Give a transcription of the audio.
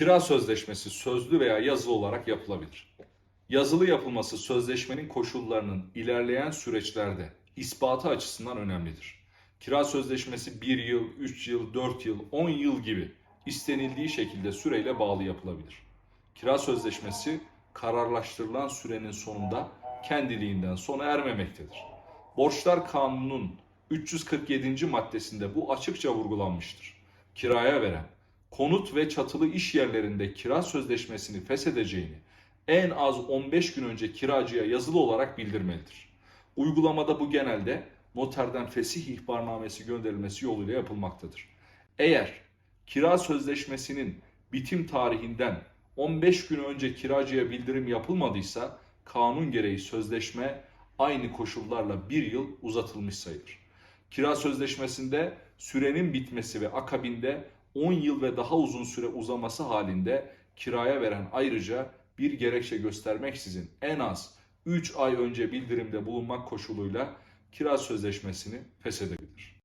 Kira sözleşmesi sözlü veya yazılı olarak yapılabilir. Yazılı yapılması sözleşmenin koşullarının ilerleyen süreçlerde ispatı açısından önemlidir. Kira sözleşmesi 1 yıl, 3 yıl, 4 yıl, 10 yıl gibi istenildiği şekilde süreyle bağlı yapılabilir. Kira sözleşmesi kararlaştırılan sürenin sonunda kendiliğinden sona ermemektedir. Borçlar Kanunu'nun 347. maddesinde bu açıkça vurgulanmıştır. Kiraya veren, konut ve çatılı iş yerlerinde kira sözleşmesini feshedeceğini en az 15 gün önce kiracıya yazılı olarak bildirmelidir. Uygulamada bu genelde noterden fesih ihbarnamesi gönderilmesi yoluyla yapılmaktadır. Eğer kira sözleşmesinin bitim tarihinden 15 gün önce kiracıya bildirim yapılmadıysa kanun gereği sözleşme aynı koşullarla bir yıl uzatılmış sayılır. Kira sözleşmesinde sürenin bitmesi ve akabinde 10 yıl ve daha uzun süre uzaması halinde kiraya veren ayrıca bir gerekçe göstermeksizin en az 3 ay önce bildirimde bulunmak koşuluyla kira sözleşmesini feshedebilir.